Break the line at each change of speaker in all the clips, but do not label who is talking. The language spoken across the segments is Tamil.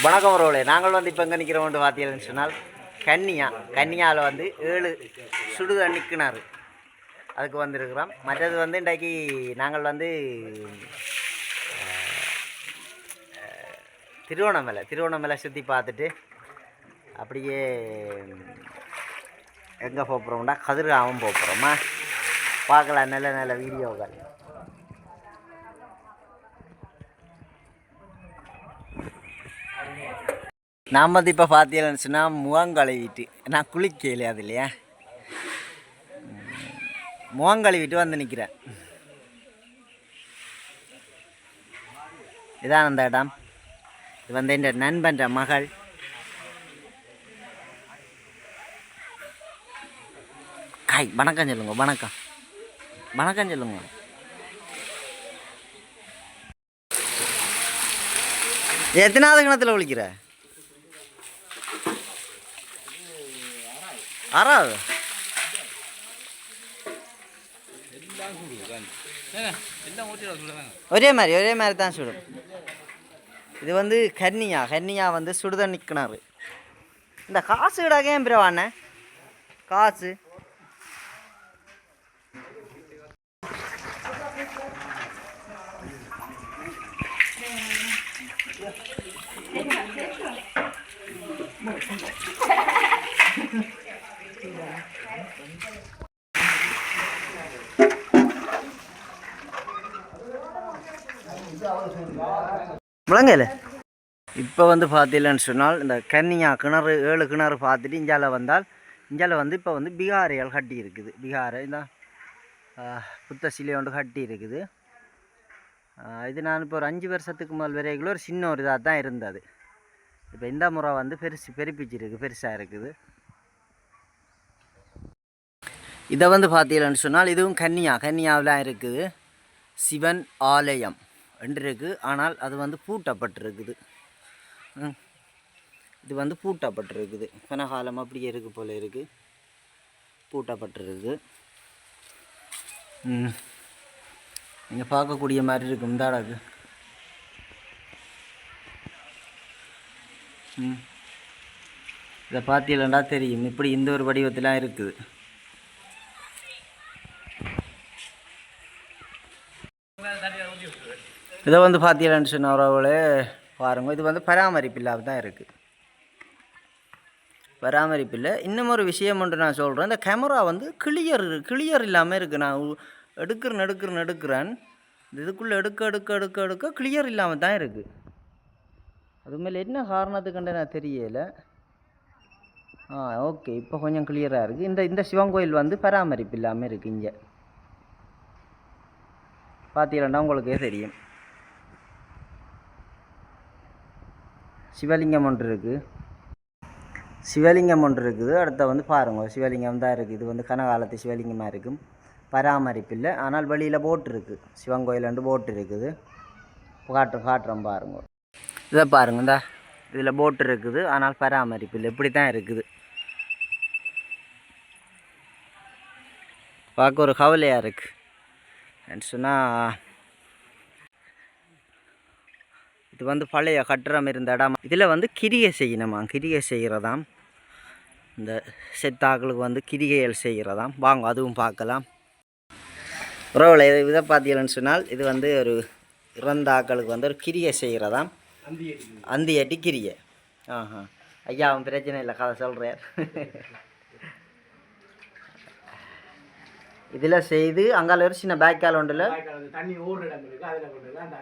வணக்கம் உறவுகளே நாங்கள் வந்து இப்போ எங்கே நிற்கிறோம் பார்த்தீங்கன்னு சொன்னால் கன்னியா. கன்னியாவில் வந்து ஏழு சுடு தண்ணி அதுக்கு வந்திருக்கிறோம். மற்றது வந்து இன்றைக்கு நாங்கள் வந்து திருவண்ணாமலை திருவண்ணாமலை சுற்றி பார்த்துட்டு அப்படியே எங்கே போகிறோம்னா கதிர்காமம் போகிறோமா பார்க்கலாம். நல்ல நல்ல வீடியோக்கள். நாம் வந்து இப்போ பார்த்தீங்கன்னு சொன்னால் வீட்டு நான் குளிக்கலையே அது இல்லையா? முகம் கழுவிட்டு வந்து நிற்கிறேன் இதான் அந்த இடம். இது வந்து என் நண்பன்ற மகள். காய் வணக்கம் சொல்லுங்க வணக்கம். வணக்கம் சொல்லுங்க. எத்தனாவது கிணத்துல குளிக்கிற ஒரே மாதிரி ஒரே மாதிரி தான் சுடும். இது வந்து கன்னியா கன்னியா வந்து சுடுதண்ணி கிணறு இந்த காசு விடாக ஏன் பிறவாண்ணே காசு. முழங்கல இப்போ வந்து பார்த்தீங்கன்னு சொன்னால் இந்த கன்னியா கிணறு ஏழு கிணறு பார்த்துட்டு இஞ்சால வந்தால் இஞ்சால வந்து இப்போ வந்து பீகாரிகள் கட்டி இருக்குது. பீகார் இந்த புத்த சிலை ஒன்று கட்டி இருக்குது. இது நான் இப்போ ஒரு அஞ்சு வருஷத்துக்கு முதல் வரைக்கும் ஒரு சின்ன ஒரு இதாக தான் இருந்தது. இப்போ இந்த முறை வந்து பெருசு பெருப்பிச்சிருக்கு பெருசாக இருக்குது. இதை வந்து பார்த்தீங்கன்னு சொன்னால் இதுவும் கன்னியா கன்னியாவில் இருக்குது. சிவன் ஆலயம். என்று இருக்குது ஆனால் அது வந்து பூட்டப்பட்டிருக்குது. இது வந்து பூட்டப்பட்டிருக்குது. கனகாலம் அப்படியே இருக்கு போல இருக்குது பூட்டப்பட்டிருக்குது. நீங்கள் பார்க்கக்கூடிய மாதிரி இருக்கும் இந்த ம். இதை பார்த்தீங்களா தெரியும். இப்படி இந்த ஒரு வடிவத்திலாம் இருக்குது. இதை வந்து பார்த்தீங்கன்னு சொன்ன உறவுகளே பாருங்கள் இது வந்து பராமரிப்பு இல்லாமல் தான் இருக்குது பராமரிப்பு இல்லை இன்னும் ஒரு விஷயம் ஒன்று நான் சொல்கிறேன் இந்த கேமரா வந்து கிளியர் கிளியர் இல்லாமல் இருக்குது நான் எடுக்கிற எடுக்கிறேன் எடுக்கிறேன் எடுக்கிறேன். இதுக்குள்ளே எடுக்க எடுக்க எடுக்க எடுக்க கிளியர் இல்லாமல் தான் இருக்குது அது மேலே என்ன காரணத்துக்குண்டு நான் தெரியலை. ஆ ஓகே. இப்போ கொஞ்சம் கிளியராக இருக்குது இந்த இந்த சிவன் கோயில் வந்து பராமரிப்பு இல்லாமல் இருக்குது இங்கே. பார்த்தீங்கன்னா உங்களுக்கே தெரியும். சிவலிங்கம் ஒன்று இருக்குது சிவலிங்கம் ஒன்று இருக்குது. அடுத்த வந்து பாருங்கள் சிவலிங்கம் தான் இருக்குது இது வந்து கனகாலத்து சிவலிங்கமாக இருக்கும். பராமரிப்பு இல்லை. ஆனால் வெளியில் போட் இருக்குது சிவன் கோயிலாண்டு போட் இருக்குது. காட்டு காட்டுறோம் பாருங்க. இதை பாருங்க இந்த. இதில் போட் இருக்குது. ஆனால் பராமரிப்பு இல்லை. இப்படி தான் இருக்குது. பார்க்க ஒரு கவலையாக இருக்குது சொன்னால் இது வந்து பழைய கட்டிடம் இருந்த இடம். இதில் வந்து கிரிகை செய்யணுமா கிரிகை செய்கிறதாம் இந்த செத்தாக்களுக்கு வந்து கிரிகைகள் செய்கிறதாம் வாங்க அதுவும் பார்க்கலாம். உறவுல இது இதை பார்த்தீங்கன்னு சொன்னால் இது வந்து ஒரு இறந்த ஆக்களுக்கு வந்து ஒரு கிரியை செய்கிறதாம் அந்தி அட்டி கிரியை. ஆஹா. ஐயா அவன் பிரச்சனை இல்லை கதை சொல்கிறார் இதில் செய்து அங்கால ஒரு சின்ன பேக்கால் ஒன்றில்
தண்ணி ஊர் இடம் இருக்கு அதுல அந்த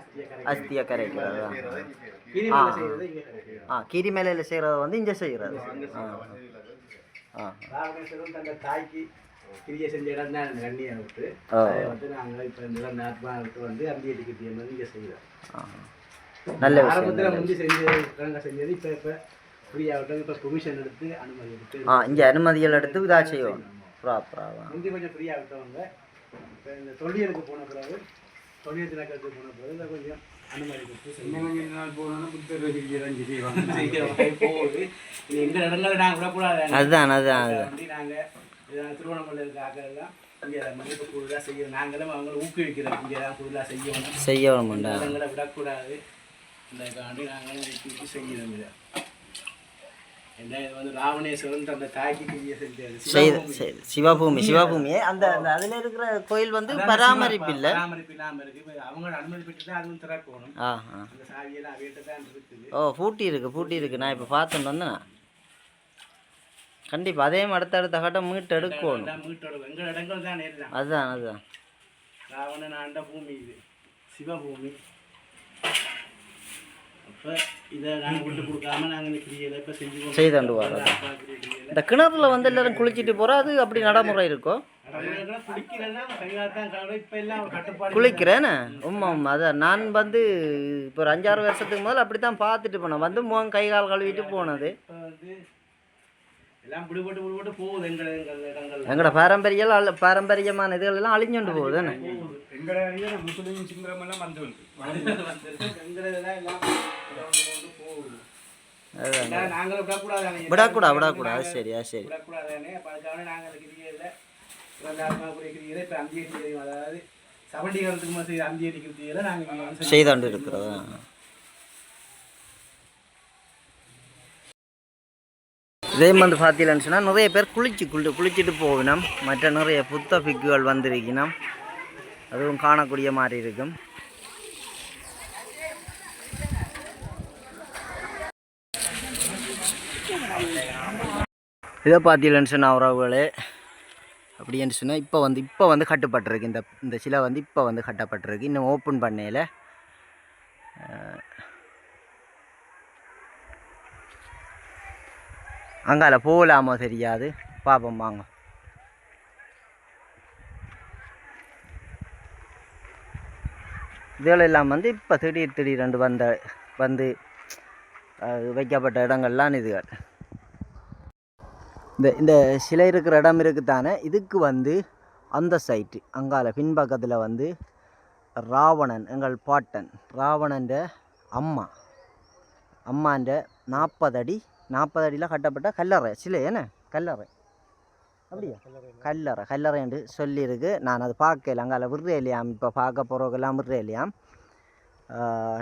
அஸ்தியை
கரைக்கிறது
கிரி
ஆ. கீரி மேலையில் செய்கிறது வந்து இங்கே செய்கிறது ஆ. ஆ.
தந்த தாய்க்கு கிரியை செஞ்ச இடம் தான் அந்த கண்ணியை விட்டு. அதை வந்து நாங்கள் இப்போ இந்த இடம் நாட்பாளுக்கு வந்து அந்தியடி கிட்டியை வந்து இங்கே செய்கிறோம்.
நல்ல
ஆரம்பத்தில் முந்தி செஞ்சது செஞ்சது இப்போ இப்போ ஃப்ரீயாகட்டும் இப்போ பெர்மிஷன் எடுத்து அனுமதி எடுத்து
ஆ இங்கே அனுமதிகள் எடுத்து இதாக செய்வோம். ப்ராப்பராக
முந்தி கொஞ்சம் ஃப்ரீயாக விட்டவங்க. இப்போ இந்த தொழிலுக்கு போன பிறகு தொழில் தினக்கத்துக்கு போன பிறகு இதை கொஞ்சம்
அதுதான் அதுதான் அதுதான்.
வந்து நாங்கள் இதெல்லாம் திருவண்ணாமலை இருக்க ஆக்கள் எல்லாம் இங்கே மதிப்பு கூடுதலாக செய்ய நாங்களும் அவங்களை ஊக்குவிக்கிறோம். இங்கே தான் கூடுதலாக செய்யணும். இடங்களை விடக்கூடாது. இந்த காண்டி நாங்கள் வச்சு செய்கிறோம் இதை.
சிவபூமி. சிவபூமி அந்த அந்த அதில் இருக்கிற கோயில் வந்து பராமரிப்பு இல்லை? ஓ பூட்டி இருக்கு பூட்டி இருக்கு. நான் இப்போ பார்த்துட்டு வந்தேன்? கண்டிப்பாக அதே அடுத்தடுத்த கட்டம் மீட்டு எடுக்கணும் அதுதான் அதுதான்
ராவணன் ஆண்ட பூமி இது. சிவபூமி. அப்போ இதை நாங்கள் விட்டு கொடுக்காம நாங்கள் இந்த கிரியலை இப்போ செஞ்சு கொண்டு
வரோம். இந்த கிணறுல வந்து எல்லாரும் குளிச்சுட்டு போகிறா அது அப்படி நடைமுறை இருக்கோ?
நடைமுறைகள்லாம் குளிக்கிறேன்னா தான் இப்போ
உம்மா உம்மா. அதான் நான் வந்து இப்போ ஒரு அஞ்சாறு வருஷத்துக்கு முதல்ல அப்படி தான் பார்த்துட்டு போனேன். வந்து முகம் கை கால் கழுவிட்டு போனது.
இப்போ
எங்களோட பாரம்பரிய பாரம்பரியமான இதுகள் எல்லாம் அழிஞ்சுண்டு
போகுது
அதுதான்
விடக்கூடாது
சரியா சரி
நாங்கள் வந்து
செய்தாண்டு இருக்கிறதா இதே மாதிரி பார்த்தீங்கன்னு சொன்னால் நிறைய பேர் குளிச்சு குளி குளிச்சுட்டு போகணும். மற்ற நிறைய புத்த பிக்குகள் வந்திருக்கணும். அதுவும் காணக்கூடிய மாதிரி இருக்கும். இதை பார்த்தீங்கன்னு சொன்னால் உறவுகளே? அப்படின்னு சொன்னால் இப்போ வந்து இப்போ வந்து கட்டுப்பட்டிருக்கு. இந்த இந்த சிலை வந்து இப்போ வந்து கட்டப்பட்டிருக்கு. இன்னும் ஓப்பன் பண்ணையில். அங்கால போகலாமோ தெரியாது. பார்ப்போம் வாங்க. இதெல்லாம் வந்து இப்போ திடீர் திடீரென்று வந்த வந்து வைக்கப்பட்ட இடங்கள்லாம் இதுகள். இந்த இந்த சிலை இருக்கிற இடம் இருக்குத்தானே இதுக்கு வந்து அந்த சைட்டு அங்கால பின்பக்கத்தில் வந்து ராவணன் எங்கள் பாட்டன் ராவணன்ற அம்மா. அம்மான்ற நாற்பது அடி நாற்பது அடியில் கட்டப்பட்ட கல்லறை. சிலை என்ன? கல்லறை. அப்படியா? கல்லறை. கல்லறை என்று சொல்லியிருக்கு. நான் அது பார்க்கல. அங்கால விடுறே இப்போ பார்க்க போகிறவங்கெல்லாம் விடுறே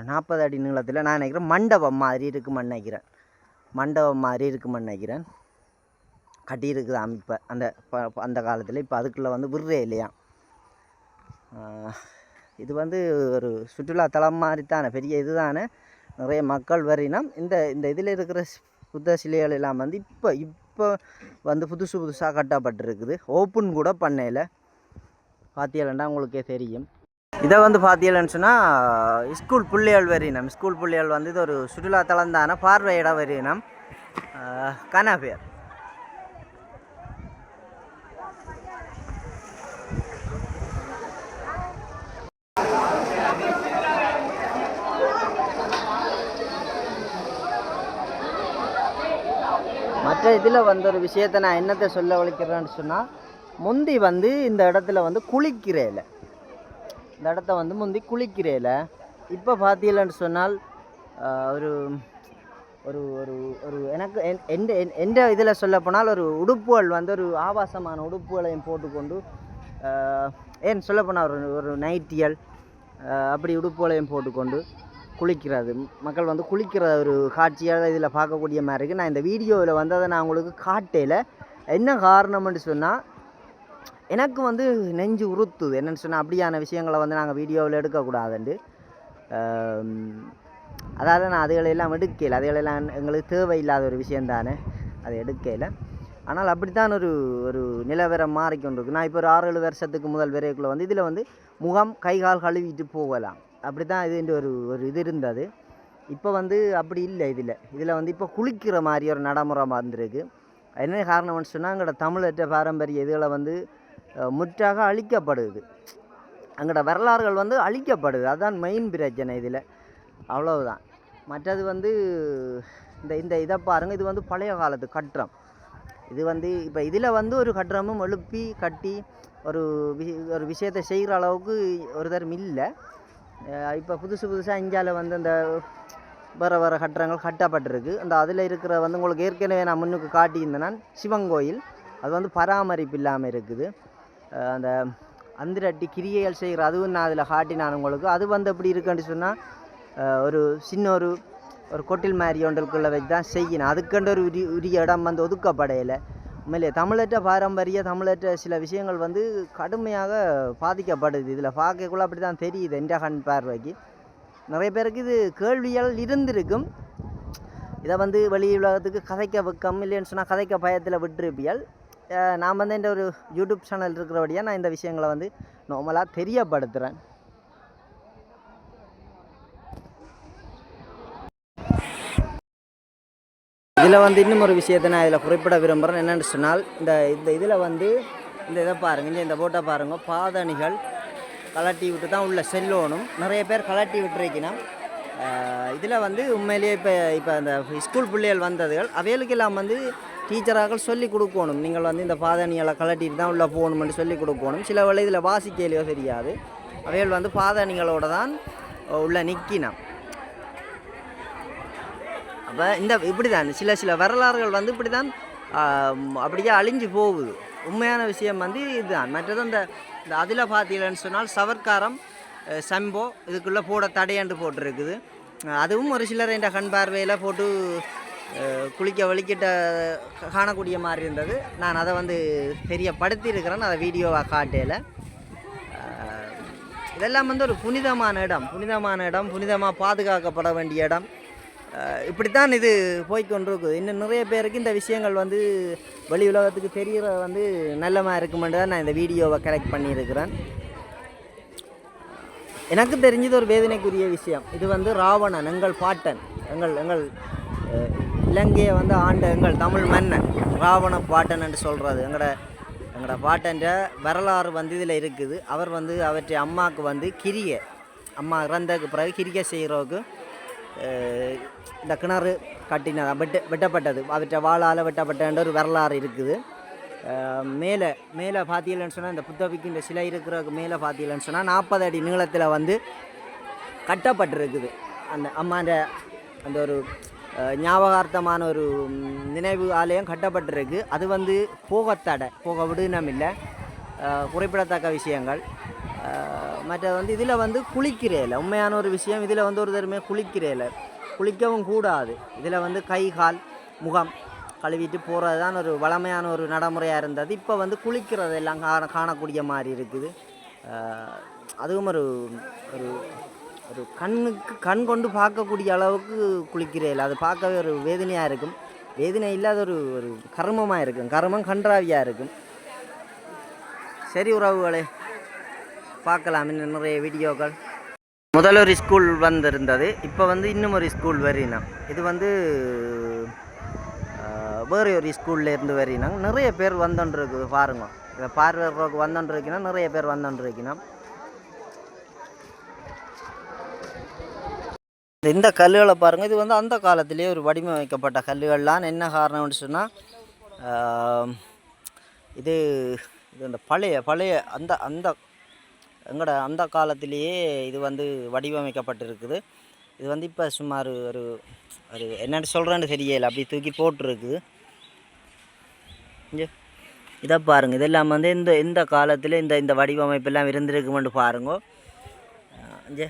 நாற்பது அடி நீளத்தில் நான் நினைக்கிறேன் மண்டபம் மாதிரி இருக்குமென்னு நினைக்கிறேன். மண்டபம் மாதிரி இருக்குமென்னு நினைக்கிறேன். கட்டியிருக்குதாம் இப்போ அந்த ப- அந்த காலத்தில். இப்போ அதுக்குள்ளே வந்து விடுறே இல்லையா? இது வந்து ஒரு சுற்றுலாத்தலம் மாதிரி தானே பெரிய இது தானே நிறைய மக்கள் வரினம் இந்த இந்த இதில் இருக்கிற புத்த சிலைகள் எல்லாம் வந்து இப்போ இப்போ வந்து புதுசு புதுசாக கட்டப்பட்டிருக்குது. ஓப்பன் கூட பண்ணையில் பார்த்தீங்களா உங்களுக்கே தெரியும். இதை வந்து பார்த்தீங்கன்னு சொன்னால் ஸ்கூல் பிள்ளைகள் வரினம் ஸ்கூல் பிள்ளைகள் வந்து இது ஒரு சுற்றுலாத்தலம் தானே பார்வையிட வரினம் கனா பேர் மற்ற இதில் வந்த ஒரு விஷயத்தை நான் என்னத்தை சொல்ல வலிக்கிறேன்னு சொன்னால் முந்தி வந்து இந்த இடத்துல வந்து குளிக்கிறேல இந்த இடத்த வந்து முந்தி குளிக்கிறேல இப்போ பார்த்தீங்கன்னு சொன்னால் ஒரு ஒரு ஒரு ஒரு எனக்கு என்- எந்த என்- எந்த இதில் சொல்ல போனால் ஒரு உடுப்புகள் வந்து ஒரு ஆபாசமான உடுப்புகளையும் போட்டுக்கொண்டு ஏன் சொல்ல போனால் ஒரு ஒரு நைட்டியல் அப்படி உடுப்புகளையும் போட்டுக்கொண்டு குளிக்கிறது. மக்கள் வந்து குளிக்கிற ஒரு காட்சியாக இதில் பார்க்கக்கூடிய மாதிரி இருக்குது நான் இந்த வீடியோவில் வந்து அதை நான் உங்களுக்கு காட்டையில் என்ன காரணம்னு சொன்னால் எனக்கு வந்து நெஞ்சு உறுத்துது என்னென்னு சொன்னால் அப்படியான விஷயங்களை வந்து நாங்கள் வீடியோவில் எடுக்கக்கூடாதுண்டு. அதாவது நான் அதுகளெல்லாம் எடுக்கல. அதுகளெல்லாம் எங்களுக்கு தேவையில்லாத ஒரு விஷயம் தானே அதை எடுக்கல. ஆனால் அப்படித்தான் ஒரு ஒரு நிலவரம் மாறிக்கொண்டிருக்கு. நான் இப்போ ஒரு ஆறு ஏழு வருஷத்துக்கு முதல் வரைக்குள்ள வந்து இதில் வந்து முகம் கை கால் கழுவிட்டு போகலாம். அப்படி தான் இதுன்ற ஒரு ஒரு இது இருந்தது. இப்போ வந்து அப்படி இல்லை இதில். இதில் வந்து இப்போ குளிக்கிற மாதிரி ஒரு நடைமுறை வந்திருக்கு. என்ன காரணம்னு சொன்னால் அங்கட தமிழற்ற பாரம்பரிய இதுகளை வந்து முற்றாக அழிக்கப்படுது. அங்கட வரலாறுகள் வந்து அழிக்கப்படுது. அதுதான் மெயின் பிரச்சனை இதில். அவ்வளவுதான். மற்றது வந்து இந்த இந்த இதை பாருங்கள் இது வந்து பழைய காலத்து கட்டுறம் இது வந்து இப்போ இதில் வந்து ஒரு கட்டுறமும் எழுப்பி கட்டி ஒரு வி ஒரு விஷயத்தை செய்கிற அளவுக்கு ஒரு தரம் இல்லை. இப்போ புதுசு புதுசாக இந்தியாவில் வந்து இந்த வர வர கட்டடங்கள் கட்டப்பட்டிருக்கு. அந்த அதில் இருக்கிற வந்து உங்களுக்கு ஏற்கனவே நான் முன்னுக்கு காட்டியிருந்தேன் சிவங்கோயில் சிவன் கோயில். அது வந்து பராமரிப்பு இல்லாமல் இருக்குது. அந்த அந்திரட்டி கிரியைகள் செய்கிற அதுவும் நான் அதில் காட்டினான் உங்களுக்கு. அது வந்து எப்படி இருக்குன்னு சொன்னால் ஒரு சின்ன ஒரு ஒரு கொட்டில் மாதிரி ஒன்றுக்குள்ளே வச்சு தான் செய்யணும் அதுக்கென்ற ஒரு உரி உரிய இடம் வந்து ஒதுக்கப்படையில். உண்மையிலே தமிழற்ற பாரம்பரிய தமிழற்ற சில விஷயங்கள் வந்து கடுமையாக பாதிக்கப்படுது. இதில் பார்க்கக்குள்ள அப்படி தான் தெரியுது என்ற கண் பார்வைக்கு. நிறைய பேருக்கு இது கேள்வியால் இருந்திருக்கும். இதை வந்து வெளி உலகத்துக்கு கதைக்க வைக்கம் இல்லைன்னு சொன்னால் கதைக்க பயத்தில் விட்டுருப்பியல். நான் வந்து இந்த ஒரு யூடியூப் சேனல் இருக்கிறபடியாக நான் இந்த விஷயங்களை வந்து நார்மலாக தெரியப்படுத்துகிறேன் இதில் வந்து இன்னும் ஒரு விஷயத்தை நான் இதில் குறிப்பிட விரும்புகிறேன். என்னென்னு சொன்னால் இந்த இந்த இதில் வந்து இந்த இதை பாருங்கள் இந்த இந்த போட்டை பாருங்கள் பாதணிகள் கலட்டி விட்டு தான் உள்ள செல்லோனும் நிறைய பேர் கலட்டி விட்டுருக்கினா இதில் வந்து உண்மையிலேயே இப்போ இப்போ அந்த ஸ்கூல் பிள்ளைகள் வந்ததுகள் அவைகளுக்கெல்லாம் வந்து டீச்சராக சொல்லி கொடுக்கணும். நீங்கள் வந்து இந்த பாதணிகளை கலட்டிட்டு தான் உள்ளே போகணும்னு சொல்லி கொடுக்கணும். சில வேளை இதில் வாசிக்கலையோ தெரியாது. அவைகள் வந்து பாதணிகளோடு தான் உள்ள நிற்கினான் அப்போ இந்த இப்படி தான் சில சில வரலாறுகள் வந்து இப்படி தான் அப்படியே அழிஞ்சு போகுது. உண்மையான விஷயம் வந்து இதுதான். மற்றது அந்த இந்த அதில் பார்த்தீங்கன்னு சொன்னால் சவர்க்காரம் சம்போ இதுக்குள்ளே போட தடையாண்டு போட்டிருக்குது. அதுவும் ஒரு சிலர் என்ற கண் பார்வையில் போட்டு குளிக்க வலிக்கிட்ட காணக்கூடிய மாதிரி இருந்தது. நான் அதை வந்து பெரிய படுத்தியிருக்கிறேன் அதை வீடியோவாக காட்டையில் இதெல்லாம் வந்து ஒரு புனிதமான இடம். புனிதமான இடம். புனிதமாக பாதுகாக்கப்பட வேண்டிய இடம். இப்படித்தான் இது போய்க்கொண்டிருக்குது. இன்னும் நிறைய பேருக்கு இந்த விஷயங்கள் வந்து வெளி உலகத்துக்கு தெரிகிற வந்து நல்லமா இருக்குமென்று தான் நான் இந்த வீடியோவை கரெக்ட் பண்ணியிருக்கிறேன். எனக்கு தெரிஞ்சது ஒரு வேதனைக்குரிய விஷயம். இது வந்து ராவணன் எங்கள் பாட்டன் எங்கள் எங்கள் இலங்கையை வந்து ஆண்ட எங்கள் தமிழ் மன்னன் ராவண பாட்டன் என்று சொல்கிறது எங்களோட எங்களோட பாட்டன்ற வரலாறு வந்து இதில் இருக்குது. அவர் வந்து அவற்றை அம்மாவுக்கு வந்து கிரியை அம்மா இறந்ததுக்கு பிறகு கிரிக்க செய்கிறவுக்கு இந்த கிணறு கட்டினதா வெட்ட வெட்டப்பட்டது. அவற்றை வாழால் வெட்டப்பட்டன்ற ஒரு வரலாறு இருக்குது. மேலே மேலே பார்த்தீங்கன்னு சொன்னால் இந்த புத்தபிக்கு இந்த சிலை இருக்கிறதுக்கு மேலே பார்த்தீங்கன்னு சொன்னால் நாற்பது அடி நீளத்தில் வந்து கட்டப்பட்டிருக்குது. அந்த அம்மாண்ட அந்த ஒரு ஞாபகார்த்தமான ஒரு நினைவு ஆலயம் கட்டப்பட்டிருக்கு. அது வந்து போகத்தடை போக விடுனம் இல்லை குறிப்பிடத்தக்க விஷயங்கள். மற்ற வந்து இதில் வந்து குளிக்கிறேல. உண்மையான ஒரு விஷயம் இதில் வந்து ஒரு தருமே குளிக்கிறேல. குளிக்கவும் கூடாது. இதில் வந்து கை கால் முகம் கழுவிட்டு போகிறது தான் ஒரு வளமையான ஒரு நடைமுறையாக இருந்தது. இப்போ வந்து குளிக்கிறது எல்லாம் காண காணக்கூடிய மாதிரி இருக்குது. அதுவும் ஒரு ஒரு ஒரு கண்ணுக்கு கண் கொண்டு பார்க்கக்கூடிய அளவுக்கு குளிக்கிறேன் அது பார்க்கவே ஒரு வேதனையாக இருக்கும். வேதனை இல்லாத ஒரு ஒரு கர்மமாக இருக்கும். கர்மம் கன்றாவியாக இருக்கும். சரி உறவுகளே. பார்க்கலாம் இன்னும் நிறைய வீடியோக்கள். முதல் ஒரு ஸ்கூல் வந்திருந்தது. இப்போ வந்து இன்னும் ஒரு ஸ்கூல் வரினோம் இது வந்து வேறு ஒரு ஸ்கூல்ல இருந்து வரினாங்க நிறைய பேர் வந்தோன்றிருக்கு பாருங்க. இதை பார்வைக்கு வந்தோன்றிருக்கணும் நிறைய பேர் வந்தோன்றிருக்கணும் இந்த- இந்த கல்லுகளை பாருங்கள் இது வந்து அந்த காலத்திலேயே ஒரு வடிவமைக்கப்பட்ட கல்லுகள்லாம் என்ன காரணம்னு சொன்னால் இது இது அந்த பழைய பழைய அந்த அந்த எங்களோட அந்த காலத்திலேயே இது வந்து வடிவமைக்கப்பட்டிருக்குது. இது வந்து இப்போ சுமார் ஒரு ஒரு என்னென்னு சொல்கிறேன்னு தெரியல. அப்படி தூக்கி போட்டிருக்குது. இதை பாருங்கள் இதெல்லாம் வந்து இந்த இந்த காலத்தில் இந்த இந்த வடிவமைப்பெல்லாம் இருந்திருக்குமெண்டு பாருங்க. இங்கே.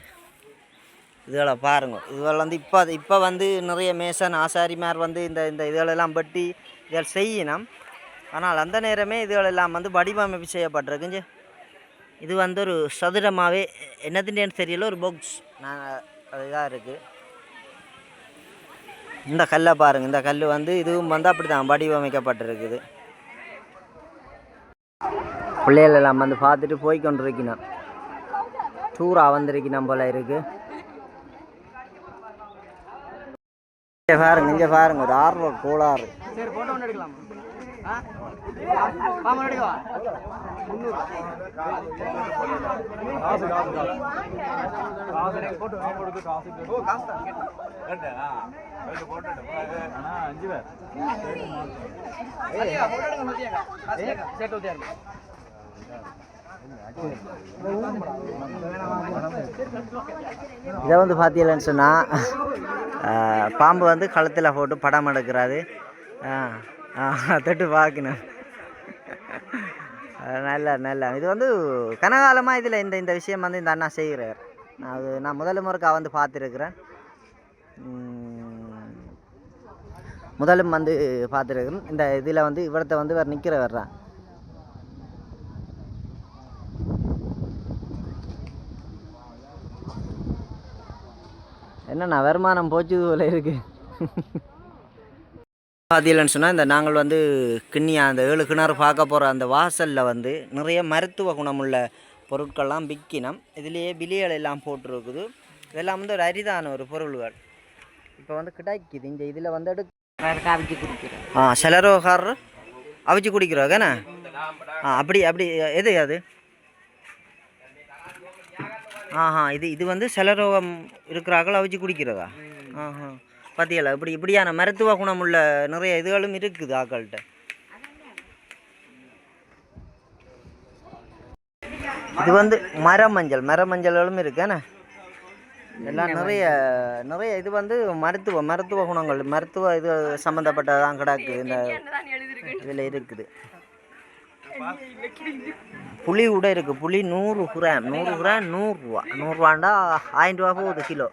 இதுகளை பாருங்க. இதுகள் வந்து இப்போ இப்போ வந்து நிறைய மேசன் ஆசாரிமார் வந்து இந்த இந்த இதுகளெல்லாம் வெட்டி இதில் செய்யணும். ஆனால் அந்த நேரமே இதுகளெல்லாம் வந்து வடிவமைப்பு செய்யப்பட்டிருக்குங்க இது வந்து ஒரு சதுரமாகவே என்னதுன்னு தெரியல ஒரு பாக்ஸ் நான் அதுதான் இதாக இருக்குது இந்த கல்லை பாருங்கள் இந்த கல் வந்து இதுவும் வந்து அப்படி தான் வடிவமைக்கப்பட்டிருக்குது. பிள்ளைகள் எல்லாம் வந்து பார்த்துட்டு போய் கொண்டிருக்கணும் டூராக வந்திருக்கணும் போல இருக்குது இங்கே பாருங்க இங்கே பாருங்க ஒரு ஆர்வ கோளாறு.
சரி போட்டோ ஒன்று எடுக்கலாம்? பாம்பு எடுக்கவா
இதை வந்து பார்த்தீங்கன்னு சொன்னால் பாம்பு வந்து கழுத்தில் போட்டு படம் எடுக்கிறாரு. ஆ தொட்டு பார்க்கணும். நல்ல நல்ல. இது வந்து கனகாலமாக இதில் இந்த இந்த விஷயம் வந்து இந்த அண்ணா செய்கிறார். நான் அது நான் முதல் முறைக்கா வந்து பார்த்துருக்குறேன். முதலும் வந்து பார்த்துருக்குறேன். இந்த இதில் வந்து இவரத்தை வந்து வேறு நிற்கிற வர்றான் என்னண்ணா வருமானம் போச்சு போல இருக்கு பார்த்தீங்கன்னு சொன்னால் இந்த நாங்கள் வந்து கிண்ணியா அந்த ஏழு கிணறு பார்க்க போகிற அந்த வாசலில் வந்து நிறைய மருத்துவ குணமுள்ள பொருட்கள்லாம் விற்கினோம் இதுலேயே பிலியல் எல்லாம் போட்டிருக்குது. இதெல்லாம் வந்து ஒரு அரிதான ஒரு பொருள்கள். இப்போ வந்து கிடைக்குது. இந்த இதில் வந்து எடுக்க
காவிச்சு குடிக்கிறேன்
ஆ சிலரோகாரர் அவிச்சு குடிக்கிறோங்கண்ணா ஆ அப்படி அப்படி எது அது? ஆஹா இது இது வந்து சிலரோகம் இருக்கிறார்கள் அவிச்சு குடிக்கிறதா? ஆஹா. பார்த்தீங்களா இப்படி இப்படியான மருத்துவ குணமுள்ள நிறைய இதுகளும் இருக்குது ஆக்கள்கிட்ட. இது வந்து மரமஞ்சள் மரமஞ்சள்களும் இருக்கேண்ணே எல்லாம் நிறைய நிறைய இது வந்து மருத்துவ மருத்துவ குணங்கள் மருத்துவ இது சம்மந்தப்பட்டதான் கிடக்கு. இந்த இதில் இருக்குது. புளி கூட இருக்குது புளி நூறு கிராம் நூறு கிராம் நூறுரூவா. நூறுரூவாண்டா ஆயிரம் ரூபா போகுது கிலோ.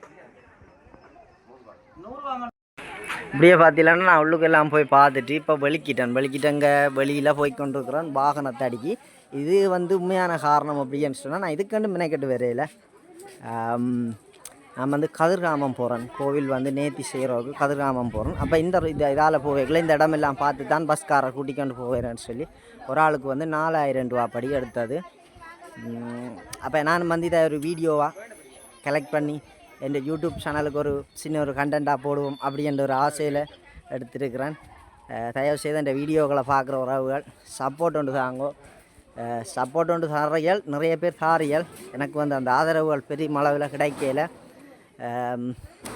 இப்படியே பார்த்தீங்கன்னா நான் உள்ளுக்கெல்லாம் போய் பார்த்துட்டு இப்போ வெளிக்கிட்டேன் வெளிக்கிட்டங்க வெளியில் போய் கொண்டிருக்கிறேன் வாகனத்தை அடிக்கி. இது வந்து உண்மையான காரணம் அப்படின்னு சொன்னால் நான் இதுக்கண்டு மினைக்கட்டு வரையில நான் வந்து கதிர்காமம் போகிறேன் கோவில் வந்து நேத்தி செய்கிறவங்க கதிர்காமம் போகிறேன் அப்போ இந்த இது இதால் போவேக்கில் இந்த இடமெல்லாம் பார்த்து தான் பஸ்காரை கூட்டிக்கொண்டு போவேன்னு சொல்லி ஒரு ஆளுக்கு வந்து நாலாயிரம் ரூபா படி எடுத்தது. அப்போ நான் வந்து இதை ஒரு வீடியோவாக கலெக்ட் பண்ணி என் யூடியூப் சேனலுக்கு ஒரு சின்ன ஒரு கண்டென்ட்டாக போடுவோம் அப்படின்ற ஒரு ஆசையில் எடுத்திருக்கிறேன். தயவு செய்து இந்த வீடியோக்களை பார்க்குற உறவுகள் சப்போர்ட் ஒன்று தாங்கோ. சப்போர்ட் ஒன்று தாரியல் நிறைய பேர் தாரியல் எனக்கு வந்து அந்த ஆதரவுகள் பெரிய அளவில் கிடைக்கல.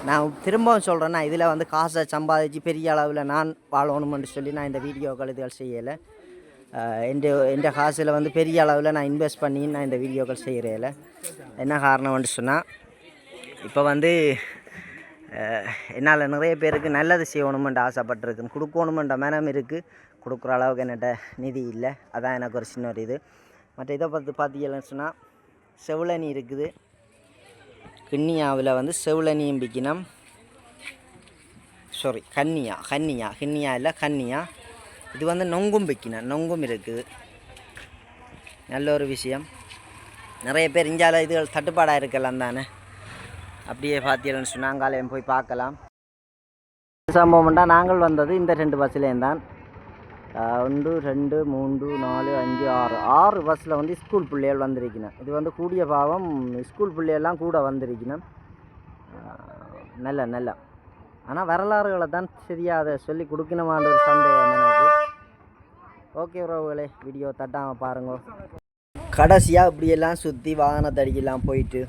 நான் திரும்பவும் சொல்கிறேன்னா இதில் வந்து காசை சம்பாதிச்சு பெரிய அளவில் நான் வாழணுமென்று சொல்லி நான் இந்த வீடியோக்கள் இதுகள் செய்யலை. எந்த எந்த காசில் வந்து பெரிய அளவில் நான் இன்வெஸ்ட் பண்ணி நான் இந்த வீடியோக்கள் செய்கிறேன் என்ன காரணம்னு சொன்னால் இப்போ வந்து என்னால் நிறைய பேருக்கு நல்லது செய்யணுமென்ட்டு ஆசைப்பட்டிருக்கேன் கொடுக்கணுமென்ற மனம் இருக்குது கொடுக்குற அளவுக்கு என்னட்ட நிதி இல்லை. அதான் எனக்கு ஒரு சின்ன ஒரு இது. மற்ற இதை பார்த்து பார்த்தீங்கன்னு சொன்னால் செவிளனி இருக்குது. கிண்ணியாவில் வந்து செவிளனியும் விற்கணும் சாரி கன்னியா கன்னியா கிண்ணியா இல்லை கன்னியா. இது வந்து நொங்கும் விற்கணும் நொங்கும் இருக்குது. நல்ல ஒரு விஷயம். நிறைய பேர் இந்தியாவில் இதுகள் தட்டுப்பாடாக இருக்கலாம் தானே. அப்படியே பார்த்தீங்கன்னு சொன்னால் அங்காலயம் போய் பார்க்கலாம். சம்பவம்டா நாங்கள் வந்தது இந்த ரெண்டு பஸ்ஸுலேயும் தான். ஒன்று ரெண்டு மூன்று நாலு அஞ்சு ஆறு. ஆறு பஸ்ஸில் வந்து ஸ்கூல் பிள்ளைகள் வந்திருக்கணும். இது வந்து கூடிய பாவம் ஸ்கூல் பிள்ளைகள்லாம் கூட வந்திருக்கணும். நல்ல நல்ல. ஆனால் வரலாறுகளை தான் சரியாக அதை சொல்லி கொடுக்கணுமான்ற ஒரு சந்தேகம் எனக்கு. ஓகே உறவுகளே வீடியோ தட்டாமல் பாருங்க. கடைசியாக இப்படியெல்லாம் சுற்றி வாகனத்தடிக்கெல்லாம் போயிட்டு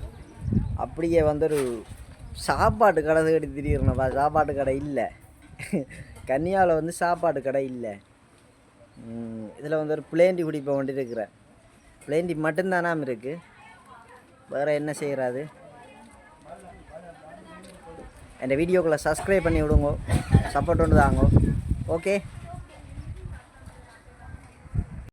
அப்படியே வந்து ஒரு சாப்பாட்டு கடை தேடி திடீர்னப்பா சாப்பாட்டு கடை இல்லை. கன்னியாவில் வந்து சாப்பாட்டு கடை இல்லை. இதில் வந்து ஒரு பிளேண்டி குடிப்பை கொண்டு இருக்கிறேன் பிளேண்டி மட்டும்தானாம் இருக்குது வேறு என்ன செய்கிறாது என் வீடியோக்களை சப்ஸ்கிரைப் பண்ணி விடுங்கோ. சப்போர்ட் ஒன்று தாங்கோ. ஓகே